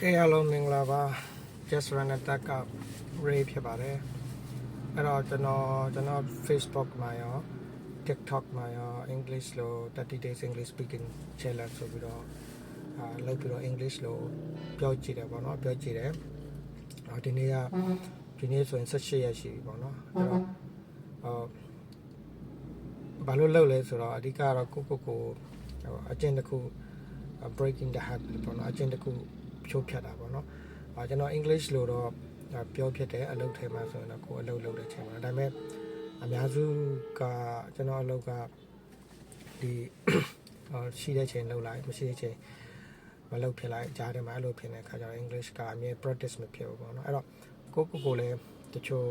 ကဲအားလုံးမင်္ဂလာပါ just run attack က ray ဖြစ်ပါတယ်အဲ့တော့ကျွန်တော်ကျွန်တော် Facebook မှာရော TikTok မှာရော English လို့30 days English speaking challenge ဆိုပြီးတော့အာလုပ်ပြီးတော့ English လို့ပြောကြည့်တယ်ပေါ့နော်ပြောကြည့်တယ်အော်ဒီနေ့ကဒီနေ့ဆိုရင်18ရက်ရှိပြီပေါ့နော်အဲ့တော့အော်ဘာလို့လုပ်လဲဆိုတော့အဓိကကတော့ကိုကိုကိုဟိုအကျင့်တစ်ခု breaking the habit ပေါ့နော်အကျင့်တစ်ခု ဖြိုးဖြတ်တာပေါ့နော်အာကျွန်တော် English လို့တော့ပြောဖြစ်တယ်အလုပ်ထဲမှာဆိုရင်တော့ကိုယ်အလုပ်လုပ်တဲ့ချိန်မှာဒါပေမဲ့အများစုကကျွန်တော်အလုပ်ကဒီဟိုရှိတဲ့ချိန်လုပ်လိုက်မရှိတဲ့ချိန်မလုပ်ဖြစ်လိုက်ကြားထဲမှာအဲ့လိုဖြစ်နေတဲ့ခါကျတော့ English ကအမြဲ practice မဖြစ်ဘူးပေါ့နော်အဲ့တော့ကိုကိုကိုလည်းတချို့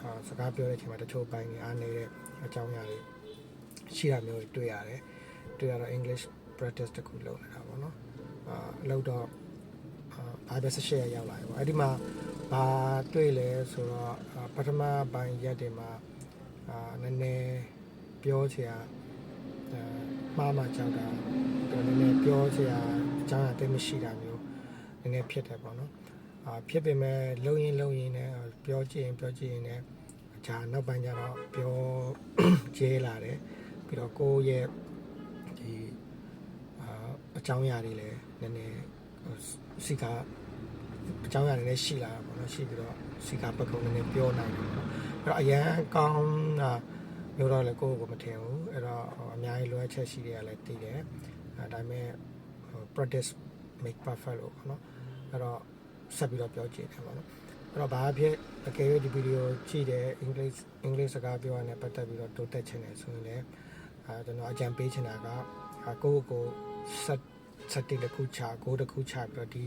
အာစကားပြောတဲ့ချိန်မှာတချို့ပိုင်းနေအားနေတဲ့အကြောင်းအရာတွေရှိတာမျိုးတွေတွေ့ရတယ်တွေ့ရတော့ English practice တစ်ခုလုပ်နေတာပေါ့နော်အာလောက်တော့အာ ဘာပဲဆက်ရှယ်ရောက်လာပြီပေါ့အဲ့ဒီမှာဘာတွေ့လဲဆိုတော့အာပထမပိုင်းရက်တွေမှာအာနည်းနည်းပြောချင်အာမှားမှကြောက်တာတော်နည်းနည်းပြောချင်အကြောင်းအသိမရှိတာမျိုးနည်းနည်းဖြစ်တယ်ပေါ့နော်အာဖြစ်ပေမဲ့လုံရင်လုံရင်နဲ့ပြောကြည့်ရင်ပြောကြည့်ရင်လည်းဂျာနောက်ပိုင်းကျတော့ပြောကျဲလာတယ်ပြီးတော့ကိုယ့်ရဲ့ဒီအာအကြောင်းအရာတွေလည်းနည်းနည်းဟို စီကအကြောင်းအရာတွေလည်းရှိလာတာပေါ့နော်ရှိပြီးတော့စီကပတ်ကုန်းနည်းနည်းပြောနိုင်တယ်ပေါ့အဲ့တော့အရန်ကောင်းတာမျိုးတော့လည်းကိုယ့်ကိုယ်မထင်ဘူးအဲ့တော့ဟိုအများကြီးလိုအပ်ချက်ရှိတွေကလည်းတည်တယ်အဲဒါပေမဲ့ဟို practice make perfect လို့ပေါ့နော်အဲ့တော့ဆက်ပြီးတော့ပြောကြည့်တယ်ပေါ့နော်အဲ့တော့ဘာဖြစ်အကယ်၍ဒီဗီဒီယိုကြည့်တယ် English English စကားပြောရတဲ့ပတ်သက်ပြီးတော့တိုးတက်ချင်တယ်ဆိုရင်လည်းအဲကျွန်တော်အကြံပေးချင်တာကအာကိုယ့်ကိုယ်ဆက် ဆက်တိတစ်ခုချကိုယ်တစ်ခုချပြီးတော့ဒီ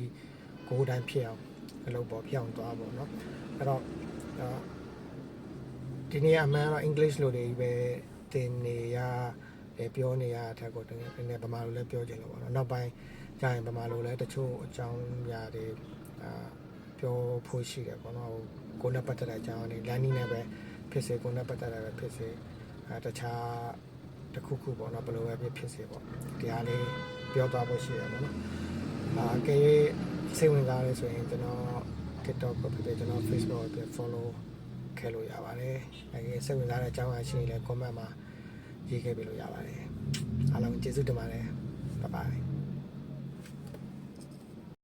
ကိုယ်တိုင်းဖြစ်အောင်အလုပ်ပေါ်ဖြစ်အောင်သွားပေါ့နော်အဲ့တော့အာဒီနေ့အမှန်တော့ English လို့တွေပဲသင်နေရတယ်ပြောနေရတဲ့ကိုတကယ်နည်းနည်းဗမာလိုလည်းပြောချင်လို့ပေါ့နော်နောက်ပိုင်းကျရင်ဗမာလိုလည်းတချို့အကြောင်းအရာတွေအာပြောဖို့ရှိတယ်ပေါ့နော်ဟိုကိုယ်နဲ့ပတ်သက်တဲ့အကြောင်းတွေလမ်းနည်းနဲ့ပဲဖြစ်စေကိုယ်နဲ့ပတ်သက်တာပဲဖြစ်စေအဲတခြား တစ်ခုခုပေါ့နော်ဘယ်လိုပဲဖြစ်ဖြစ်စေပေါ့တရားလေးပြောသွားဖို့ရှိရပေါ့နော်အာကဲစိတ်ဝင်စားရဲဆိုရင်ကျွန်တော် TikTok ကိုဖြစ်ဖြစ်ကျွန်တော် Facebook ကိုဖြစ် follow ခဲ့လို့ရပါတယ်အဲစိတ်ဝင်စားတဲ့အကြောင်းအရာရှိရင်လည်း comment မှာရေးခဲ့ပေးလို့ရပါတယ်အားလုံးကျေးဇူးတင်ပါတယ် bye bye